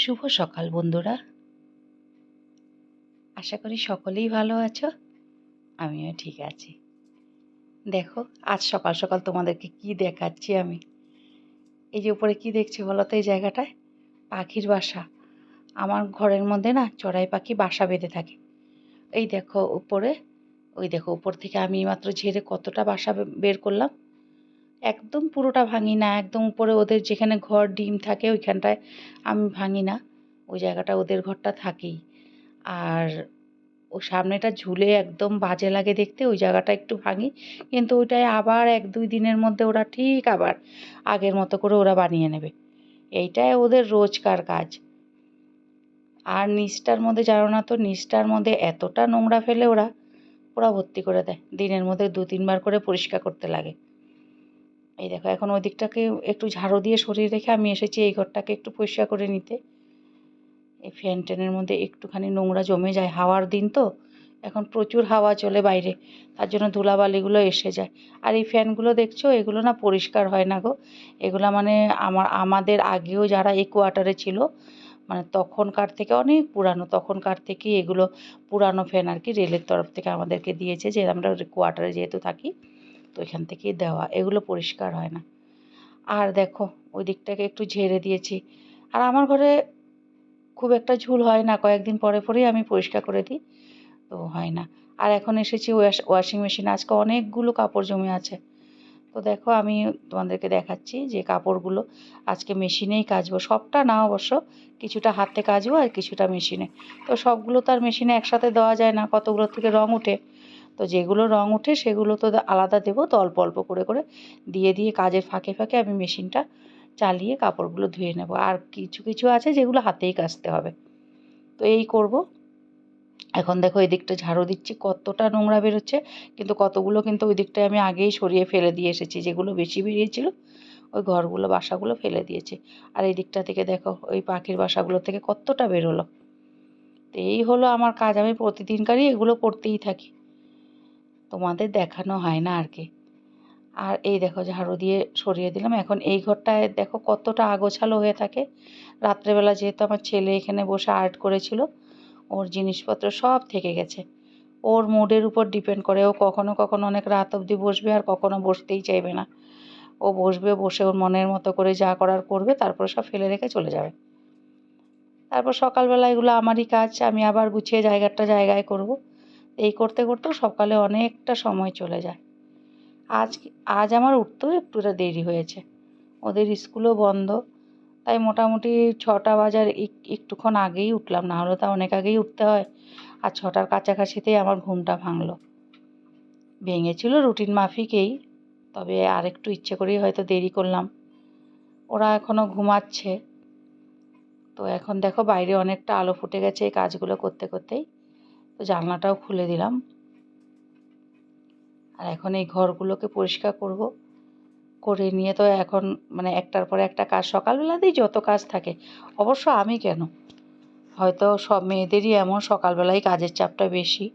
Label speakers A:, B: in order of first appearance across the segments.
A: শুভ সকাল, বন্ধুরা। আশা করি সকলেই ভালো আছো, আমিও ঠিক আছি। দেখো, আজ সকাল সকাল তোমাদেরকে কি দেখাচ্ছি আমি? এই যে উপরে কি দেখছি বলো তো এই জায়গাটায়? পাখির বাসা। আমার ঘরের মধ্যে না চড়াই পাখি বাসা বেঁধে থাকে। এই দেখো উপরে, ওই দেখো উপর থেকে আমি মাত্র ঝেড়ে কতটা বাসা বের করলাম। একদম পুরোটা ভাঙি না। একদম উপরে ওদের যেখানে ঘর ডিম থাকে ওইখানটায় আমি ভাঙি না। ওই জায়গাটা ওদের ঘরটা থাকেই। আর ও সামনেটা ঝুলে একদম বাজে লাগে দেখতে, ওই জায়গাটা একটু ভাঙি। কিন্তু ওইটাই আবার এক দুই দিনের মধ্যে ওরা ঠিক আবার আগের মতো করে ওরা বানিয়ে নেবে। এইটাই ওদের রোজকার কাজ। আর নিচটার মধ্যে জানো না তো, নিচটার মধ্যে এতটা নোংরা ফেলে ওরা ওরা ভর্তি করে দেয়। দিনের মধ্যে দু তিনবার করে পরিষ্কার করতে লাগে। এই দেখো, এখন ওই দিকটাকে একটু ঝাড়ু দিয়ে সরিয়ে রেখে আমি এসেছি এই ঘরটাকে একটু পরিষ্কার করে নিতে। এই ফ্যান ট্যানের মধ্যে একটুখানি নোংরা জমে যায়, হাওয়ার দিন তো। এখন প্রচুর হাওয়া চলে বাইরে, তার জন্য ধুলাবালিগুলো এসে যায়। আর এই ফ্যানগুলো দেখছ? এগুলো না পরিষ্কার হয় না গো। এগুলো মানে আমার, আমাদের আগেও যারা এই কোয়ার্টারে ছিল মানে তখনকার থেকে অনেক পুরানো, তখনকার থেকেই এগুলো পুরানো ফ্যান আর কি রেলের তরফ থেকে আমাদেরকে দিয়েছে যে আমরা কোয়ার্টারে যেহেতু থাকি। তো এখান থেকেই দেওয়া, এগুলো পরিষ্কার হয় না। আর দেখো, ওই দিকটাকে একটু ঝেড়ে দিয়েছি। আর আমার ঘরে খুব একটা ঝুল হয় না, কয়েকদিন পরে পরেই আমি পরিষ্কার করে দিই, তো হয় না। আর এখন এসেছি ওয়াশ মেশিন আজকে অনেকগুলো কাপড় জমে আছে। তো দেখো, আমি তোমাদেরকে দেখাচ্ছি যে কাপড়গুলো আজকে মেশিনেই কাচবো। সবটা না অবশ্য, কিছুটা হাতে কাচবো আর কিছুটা মেশিনে। তো সবগুলো তো আর মেশিনে একসাথে দেওয়া যায় না কতগুলো থেকে রং ওঠে তো যেগুলো রং ওঠে সেগুলো তো আলাদা দেবো। তো অল্প অল্প করে করে দিয়ে দিয়ে কাজের ফাঁকে ফাঁকে আমি মেশিনটা চালিয়ে কাপড়গুলো ধুয়ে নেব। আর কিছু কিছু আছে যেগুলো হাতেই কাচতে হবে। তো এই করব। এখন দেখো এই দিকটা ঝাড়ু দিচ্ছি, কতটা নোংরা বেরোচ্ছে। কিন্তু কতগুলো কিন্তু ওই দিকটায় আমি আগেই সরিয়ে ফেলে দিয়ে এসেছি, যেগুলো বেশি বেরিয়েছিল, ওই ঘরগুলো, বাসাগুলো ফেলে দিয়েছি। আর এই দিকটা থেকে দেখো ওই পাখির বাসাগুলো থেকে কতটা বেরোলো। তো এই হলো আমার কাজ। আমি প্রতিদিনকারই এগুলো করতেই থাকি। তোমাদের দেখানো হয় না আর কি। আর এই দেখো ঝাড়ু দিয়ে সরিয়ে দিলাম। এখন এই ঘরটায় দেখো কতটা আগোছালো হয়ে থাকে। রাত্রেবেলা যেহেতু আমার ছেলে এখানে বসে আর্ট করেছিল, ওর জিনিসপত্র সব থেকে গেছে। ওর মুডের উপর ডিপেন্ড করে। ও কখনো কখনো অনেক রাত অবধি বসবে আর কখনো বসতেই চাইবে না। ও বসবে, বসে ওর মনের মতো করে যা করার করবে, তারপর সব ফেলে রেখে চলে যাবে। তারপর সকালবেলা এগুলো আমারই কাজ, আমি আবার গুছিয়ে জায়গাটা জায়গায় করব। এই করতে করতেও সকালে অনেকটা সময় চলে যায়। আজ আজ আমার উঠতেও একটুটা দেরি হয়েছে। ওদের স্কুলও বন্ধ, তাই মোটামুটি ছটা বাজার একটুক্ষণ আগেই উঠলাম, না হলে তা অনেক আগেই উঠতে হয়। আর ছটার কাছাকাছিতেই আমার ঘুমটা ভাঙলো। ভেঙেছিল রুটিন মাফিকেই, তবে আর একটু ইচ্ছে করেই হয়তো দেরি করলাম। ওরা এখনও ঘুমাচ্ছে। তো এখন দেখো বাইরে অনেকটা আলো ফুটে গেছে এই কাজগুলো করতে, করতেই। তো জানলাটাও খুলে দিলাম। আর এখন এই ঘরগুলোকে পরিষ্কার করব। করে নিয়ে তো এখন মানে একটার পরে একটা কাজ, সকালবেলাতেই যত কাজ থাকে, অবশ্য আমি কেন? হয়তো সব মেয়েদেরই এমন সকালবেলায় কাজের চাপটা বেশি।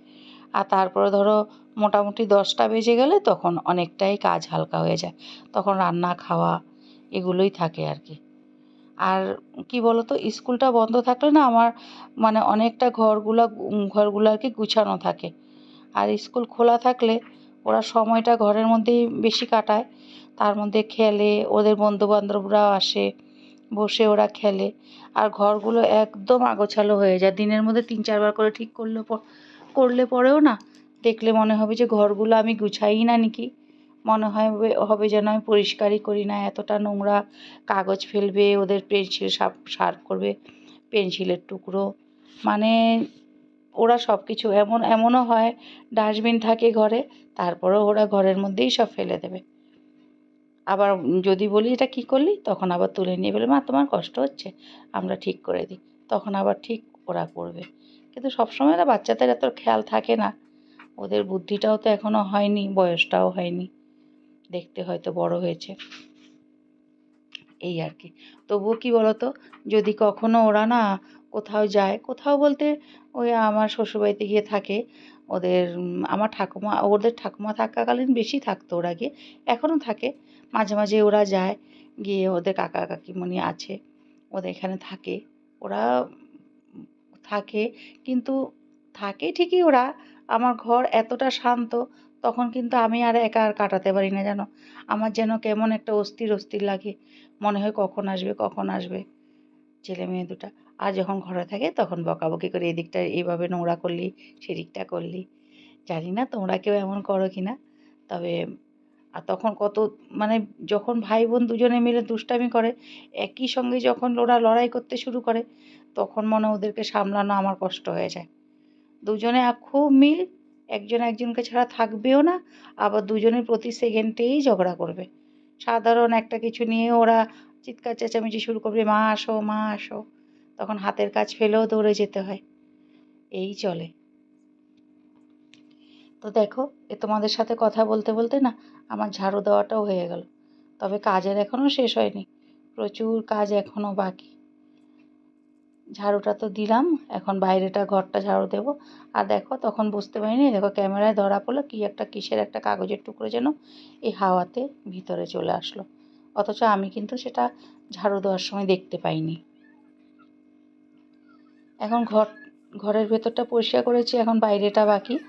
A: আর তারপরে ধরো মোটামুটি দশটা বেজে গেলে তখন অনেকটাই কাজ হালকা হয়ে যায়। তখন রান্না, খাওয়া এগুলোই থাকে আর কি। আর কি বলতো, স্কুলটা বন্ধ থাকলে না আমার মানে অনেকটা ঘরগুলা ঘরগুলো আর কি গুছানো থাকে। আর স্কুল খোলা থাকলে ওরা সময়টা ঘরের মধ্যেই বেশি কাটায়। তার মধ্যে খেলে, ওদের বন্ধুবান্ধবরাও আসে, বসে ওরা খেলে। আর ঘরগুলো একদম আগোছালো হয়ে যায়। দিনের মধ্যে তিন, চারবার করে ঠিক করলে করলে পরেও না দেখলে মনে হবে যে ঘরগুলো আমি গুছাই না নাকি। মনে হয় হবে যেন আমি পরিষ্কারই করি না। এতটা নোংরা কাগজ ফেলবে, ওদের পেন্সিল শার্প করবে, পেন্সিলের টুকরো। মানে ওরা সব কিছু এমন, এমনও হয়, ডাস্টবিন থাকে ঘরে, তারপরেও ওরা ঘরের মধ্যেই সব ফেলে দেবে। আবার যদি বলি, এটা কী করলি? তখন আবার তুলে নিয়ে বলে, মা, তোমার কষ্ট হচ্ছে, আমরা ঠিক করে দিই। তখন আবার ঠিক ওরা করবে। কিন্তু সবসময় না বাচ্চাদের এত খেয়াল থাকে না। ওদের বুদ্ধিটাও তো এখনও হয়নি, বয়সটাও হয়নি। দেখতে হয়তো বড় হয়েছে। এই আর কি তবুও কী বলতো, যদি কখনো ওরা না কোথাও যায়, কোথাও বলতে ওই আমার শ্বশুরবাড়িতে গিয়ে থাকে, ওদের আমার ঠাকুমা, ওদের ঠাকুমা থাকাকালীন বেশি থাকতো ওরা গিয়ে এখনও থাকে। মাঝে মাঝে ওরা যায়, গিয়ে ওদের কাকা কাকিমণি আছে, ওদের এখানে থাকে। ওরা থাকে, কিন্তু থাকে ঠিকই ওরা। আমার ঘর এতটা শান্ত তখন কিন্তু আমি আর একা আর কাটাতে পারি না জানো। আমার যেন কেমন একটা অস্থির অস্থির লাগে। মনে হয় কখন আসবে কখন আসবে। ছেলে মেয়ে দুটা। আর যখন ঘরে থাকে তখন বকাবকি করে এদিকটা এইভাবে নোংরা করলি, সেদিকটা করলি। জানি না তোমরা কেউ এমন করো কি না তবে, আর তখন কত মানে যখন ভাই বোন দুজনে মিলে দুষ্টামি করে, একই সঙ্গে যখন ওরা লড়াই করতে শুরু করে, তখন মনে ওদেরকে সামলানো আমার কষ্ট হয়ে যায়। দুজনে খুব মিল একজন একজনকে ছাড়া থাকবেও না, আবার দুজনের প্রতি সেকেন্ডেই ঝগড়া করবে। সাধারণ একটা কিছু নিয়ে ওরা চিৎকার চেঁচামেচি শুরু করবে, মা আসো মা আসো। তখন হাতের কাজ ফেলেও দৌড়ে যেতে হয়। এই চলে। তো দেখো, এ তোমাদের সাথে কথা বলতে বলতে না আমার ঝাড়ু দেওয়াটাও হয়ে গেল। তবে কাজের এখনও শেষ হয়নি। প্রচুর কাজ এখনও বাকি। ঝাড়ুটা তো দিলাম, এখন বাইরেটা ঘরটা ঝাড়ু দেবো। আর দেখো, তখন বুঝতে পারিনি, দেখো ক্যামেরায় ধরা পড়ল, কি একটা কিসের একটা কাগজের টুকরো যেন এই হাওয়াতে ভিতরে চলে আসলো। অথচ আমি কিন্তু সেটা ঝাড়ু দেওয়ার সময় দেখতে পাইনি। এখন ঘর, ঘরের ভেতরটা পরিষ্কার করেছি, এখন বাইরেটা বাকি,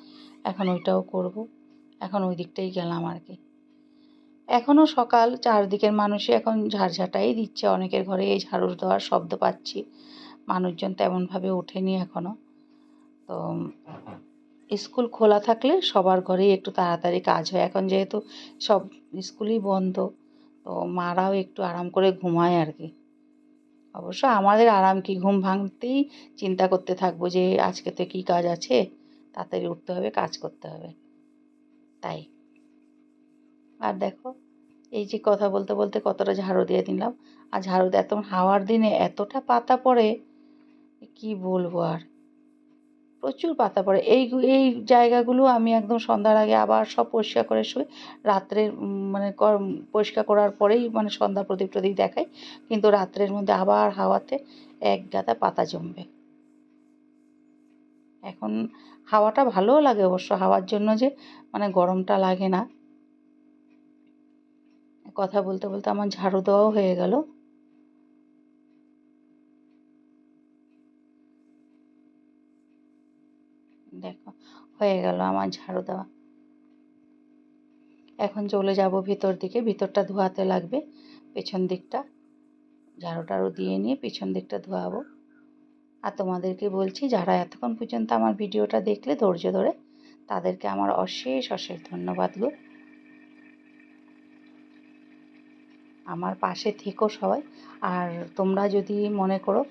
A: এখন ওইটাও করব। এখন ওই দিকটাই গেলাম আর কি। এখনও সকাল, চারদিকের মানুষই এখন ঝাড়ঝাটাই দিচ্ছে, অনেকের ঘরে এই ঝাড়ু দেওয়ার শব্দ পাচ্ছি। মানুষজন তেমনভাবে ওঠেনি এখনও তো স্কুল খোলা থাকলে সবার ঘরেই একটু তাড়াতাড়ি কাজ হয়। এখন যেহেতু সব স্কুলই বন্ধ, তো মারাও একটু আরাম করে ঘুমায় আর কি অবশ্য আমাদের আরাম কি ঘুম ভাঙতেই চিন্তা করতে থাকব যে আজকে তো কী কাজ আছে, তাড়াতাড়ি উঠতে হবে, কাজ করতে হবে। তাই। আর দেখো, এই যে কথা বলতে বলতে কতটা ঝাড়ু দিয়ে দিলাম। আর ঝাড়ু দিয়ে, এত হাওয়ার দিনে এতটা পাতা পড়ে কি বলব আর? প্রচুর পাতা পড়ে। এই এই জায়গাগুলো আমি একদম সন্ধ্যার আগে আবার সব পরিষ্কার করে শুই। রাত্রে মানে পরিষ্কার করার পরেই মানে সন্ধ্যা প্রদীপ টদীপ দেখাই। কিন্তু রাত্রের মধ্যে আবার হাওয়াতে এক গাদা পাতা জমবে। এখন হাওয়াটা ভালোও লাগে অবশ্য, হাওয়ার জন্য যে মানে গরমটা লাগে না। কথা বলতে বলতে আমার ঝাড়ু দেওয়াও হয়ে গেল। দেখো, হয়ে গেল আমার ঝাড়ু দেওয়া। এখন চলে যাব ভিতর দিকে। ভিতরটা ধোয়াতে লাগবে। পেছন দিকটা ঝাড়ু টাড়ু দিয়ে নিয়ে পেছন দিকটা ধোয়াবো। আর তোমাদেরকে বলছি, যারা এতক্ষণ পর্যন্ত আমার ভিডিওটা দেখলে ধৈর্য ধরে, তাদেরকে আমার অশেষ অশেষ ধন্যবাদ গো। আমার পাশে থেকো সবাই। আর তোমরা যদি মনে করো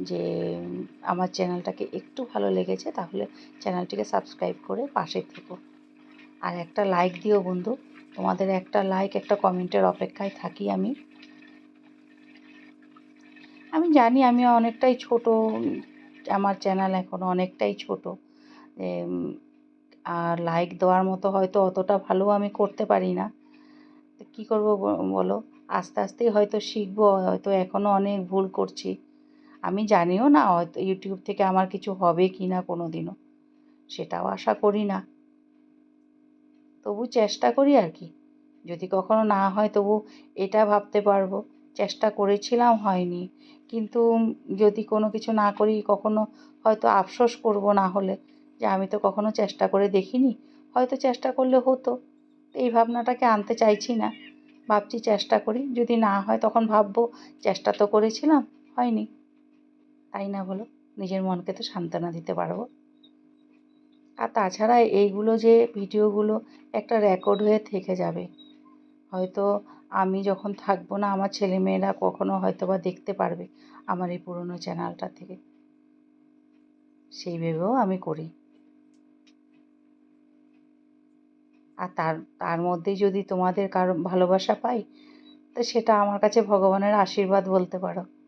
A: যে, আমার চ্যানেলটাকে একটু ভালো লেগেছে, তাহলে চ্যানেলটিকে সাবস্ক্রাইব করে পাশে থেকো। আর একটা লাইক দিও বন্ধু। তোমাদের একটা লাইক, একটা কমেন্টের অপেক্ষায় থাকি আমি। আমি জানি আমি অনেকটাই ছোট, আমার চ্যানেল এখন অনেকটাই ছোট। আর লাইক দেওয়ার মতো হয়তো অতটা ভালো আমি করতে পারি না। কী করব বলো? আস্তে আস্তেই হয়তো শিখব, হয়তো এখনও অনেক ভুল করছি। আমি জানিও না, হয়তো ইউটিউব থেকে আমার কিছু হবে কি না কোনো দিনও সেটাও আশা করি না। তবু চেষ্টা করি আর কি। যদি কখনো না হয় তবু এটা ভাবতে পারব। চেষ্টা করেছিলাম, হয়নি। কিন্তু যদি কোনো কিছু না করি, কখনো হয়তো আফসোস করব না হলে। যে আমি তো কখনো চেষ্টা করে দেখিনি, হয়তো চেষ্টা করলে হতো। এই ভাবনাটাকে আনতে চাইছি না। ভাবছি চেষ্টা করি। যদি না হয় তখন ভাববো, চেষ্টা তো করেছিলাম, হয়নি। তাই না বলো? নিজের মনকে তো সান্ত্বনা দিতে পারব। আর তাছাড়া এইগুলো যে ভিডিওগুলো একটা রেকর্ড হয়ে থেকে যাবে। হয়তো আমি যখন থাকব না, আমার ছেলেমেয়েরা কখনো হয়তো বা দেখতে পারবে আমার এই পুরনো চ্যানেলটা থেকে। সেই ভেবেও আমি করি। আর তার তার মধ্যেই যদি তোমাদের কারও ভালোবাসা পাই, তো সেটা আমার কাছে ভগবানের আশীর্বাদ বলতে পারো।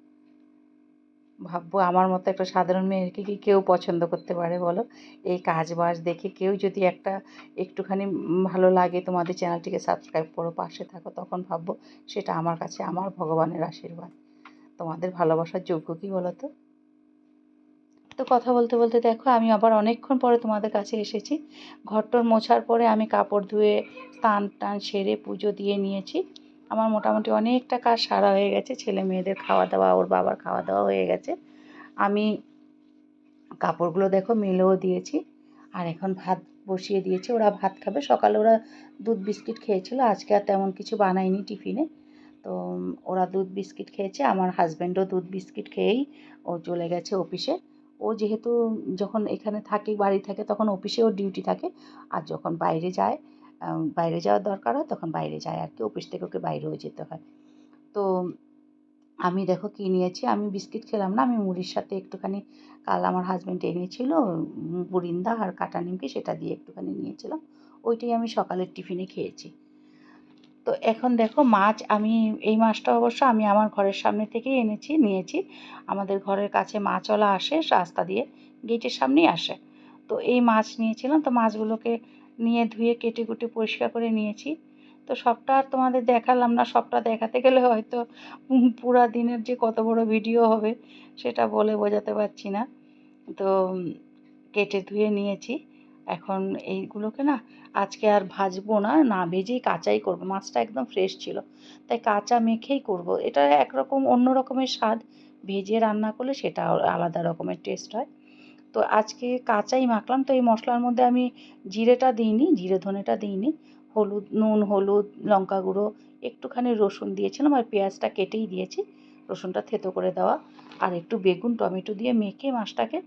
A: ভাববো আমার মতো একটা সাধারণ মেয়েকে কি কেউ পছন্দ করতে পারে, বলো? এই কাজ বাজ দেখে কেউ যদি একটা একটুখানি ভালো লাগে তোমাদের চ্যানেলটিকে সাবস্ক্রাইব করো, পাশে থাকো, তখন ভাববো সেটা আমার কাছে আমার ভগবানের আশীর্বাদ। তোমাদের ভালোবাসার যোগ্য কি বলো তো? তো কথা বলতে বলতে দেখো, আমি আবার অনেকক্ষণ পরে তোমাদের কাছে এসেছি। ঘরটর মোছার পরে আমি কাপড় ধুয়ে স্নান টান সেরে পুজো দিয়ে নিয়েছি। আমার মোটামুটি অনেকটা কাজ সারা হয়ে গেছে। ছেলে মেয়েদের খাওয়া দাওয়া ওর বাবার খাওয়া দাওয়া হয়ে গেছে। আমি কাপড়গুলো দেখো মেলেও দিয়েছি আর এখন ভাত বসিয়ে দিয়েছি। ওরা ভাত খাবে। সকালে ওরা দুধ বিস্কিট খেয়েছিল। আজকে আর তেমন কিছু বানাইনি টিফিনে। তো, ওরা দুধ বিস্কিট খেয়েছে। আমার হাজব্যান্ডও দুধ বিস্কিট খেয়েই ও চলে গেছে অফিসে। ও যেহেতু যখন এখানে থাকে, বাড়ি থাকে, তখন অফিসেও ডিউটি থাকে। আর যখন বাইরে যায় বাইরে যাওয়ার দরকার হয়, তখন বাইরে যায় আর কি অফিস থেকে ওকে বাইরেও যেতে হয়। তো আমি দেখো কী নিয়েছি, আমি বিস্কিট খেলাম না, আমি মুড়ির সাথে একটুখানি কাল আমার হাজব্যান্ড এনেছিল বুরিন্দা আর কাটা নিমকি সেটা দিয়ে একটুখানি নিয়েছিলাম, ওইটাই আমি সকালের টিফিনে খেয়েছি। তো এখন দেখো মাছ আমি, এই মাছটা অবশ্য আমি আমার ঘরের সামনে থেকেই এনেছি, নিয়েছি, আমাদের ঘরের কাছে মাছওয়ালা আসে, রাস্তা দিয়ে গেটের সামনেই আসে। তো এই মাছ নিয়েছিলাম, তো মাছগুলোকে নিয়ে ধুয়ে কেটে কুটে পরিষ্কার করে নিয়েছি। তো সবটা আর তোমাদের দেখালাম না, সবটা দেখাতে গেলে হয়তো পুরা দিনের যে কত বড় ভিডিও হবে সেটা বলে বোঝাতে পারছি না। তো কেটে ধুয়ে নিয়েছি। এখন এইগুলোকে না আজকে আর ভাজবো না না ভেজেই কাঁচাই করব। মাছটা একদম ফ্রেশ ছিল, তাই কাঁচা মেখেই করব। এটা একরকম অন্য রকমের স্বাদ। ভেজে রান্না করলে সেটা আলাদা রকমের টেস্ট হয়। তো আজকে কাঁচাই মাখলাম। তো এই মশলার মধ্যে আমি জিরেটা দিইনি, জিরে ধনেটা দিইনি। হলুদ, নুন, হলুদ, লঙ্কা গুঁড়ো, একটুখানি রসুন দিয়েছিলাম আর পেঁয়াজটা কেটেই দিয়েছি। রসুনটা থেতো করে দেওয়া। আর একটু বেগুন, টমেটো দিয়ে মেখে মাছটাকে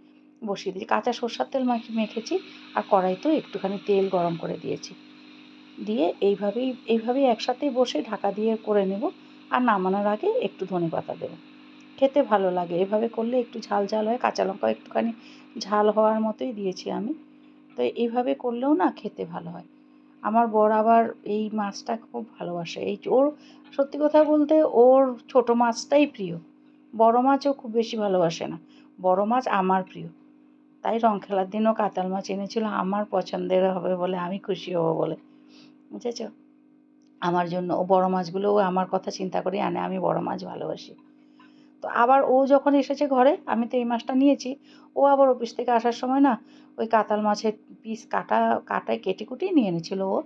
A: বসিয়ে দিয়েছি। কাঁচা সর্ষার তেল মাখি, মেখেছি। আর কড়াইতেও একটুখানি তেল গরম করে দিয়েছি। দিয়ে এইভাবেই এইভাবেই একসাথেই বসে ঢাকা দিয়ে করে নেব। আর নামানোর আগে একটু ধনে পাতা দেবো। খেতে ভালো লাগে। এভাবে করলে একটু ঝাল ঝাল হয়। কাঁচা লঙ্কা একটুখানি ঝাল হওয়ার মতোই দিয়েছি আমি। তো এইভাবে করলেও না খেতে ভালো হয়। আমার বর আবার এই মাছটা খুব ভালোবাসে। এই ওর, সত্যি কথা বলতে ওর ছোট মাছটাই প্রিয়। বড় মাছও খুব বেশি ভালোবাসে না। বড় মাছ আমার প্রিয়। তাই রং খেলার দিনও কাতাল মাছ এনেছিল। আমার পছন্দের হবে বলে আমি খুশি হব বলে। বুঝেছ? আমার জন্য। ও বড় মাছগুলোও আমার কথা চিন্তা করে আনে। আমি বড় মাছ ভালোবাসি। তো আবার ও যখন এসেছে ঘরে, আমি তো এই মাছটা নিয়েছি, ও আবার অফিস থেকে আসার সময় না, ওই কাতাল মাছের পিস কাটা, কাটায় কেটে কুটিয়ে নিয়ে এনেছিল ও।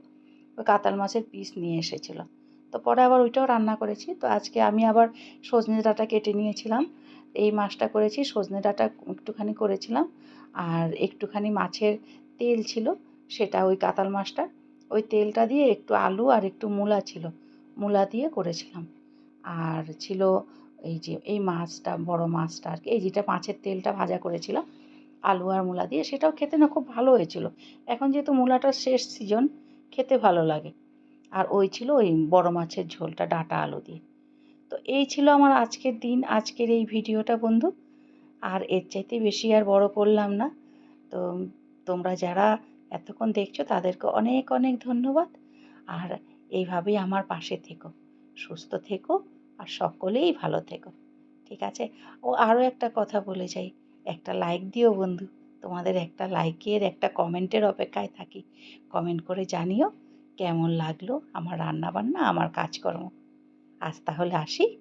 A: ওই কাতাল মাছের পিস নিয়ে এসেছিল। তো পরে আবার ওইটাও রান্না করেছি। তো আজকে আমি আবার সজনে ডাঁটা কেটে নিয়েছিলাম। এই মাছটা করেছি, সজনে ডাঁটা একটুখানি করেছিলাম। আর একটুখানি মাছের তেল ছিল, সেটা ওই কাতাল মাছটা ওই তেলটা দিয়ে একটু আলু আর একটু মূলা ছিল। মূলা দিয়ে করেছিলাম। আর ছিল এই যে, এই মাছটা, বড় মাছটা আর কি। এই যেটা মাছের তেলটা ভাজা করেছিলাম, আলু আর মূলা দিয়ে, সেটাও খেতে না খুব ভালো হয়েছিল। এখন যেহেতু মূলাটার শেষ সিজন খেতে ভালো লাগে। আর ওই ছিল ওই বড় মাছের ঝোলটা, ডাঁটা আলু দিয়ে। তো এই ছিল আমার আজকের দিন, আজকের এই ভিডিওটা বন্ধু। আর এর চাইতে বেশি আর বড় করলাম না। তো তোমরা যারা এতক্ষণ দেখছ, তাদেরকে অনেক অনেক ধন্যবাদ। আর এইভাবেই আমার পাশে থেকো। সুস্থ থেকো। আর সকলেই ভালো থেকো। ঠিক আছে? ও আরও একটা কথা বলে যাই। একটা লাইক দিও বন্ধু। তোমাদের একটা লাইকের একটা কমেন্টের অপেক্ষায় থাকি। কমেন্ট করে জানিও কেমন লাগল আমার রান্নাবান্না, আমার কাজকর্ম। আজ তাহলে আসি।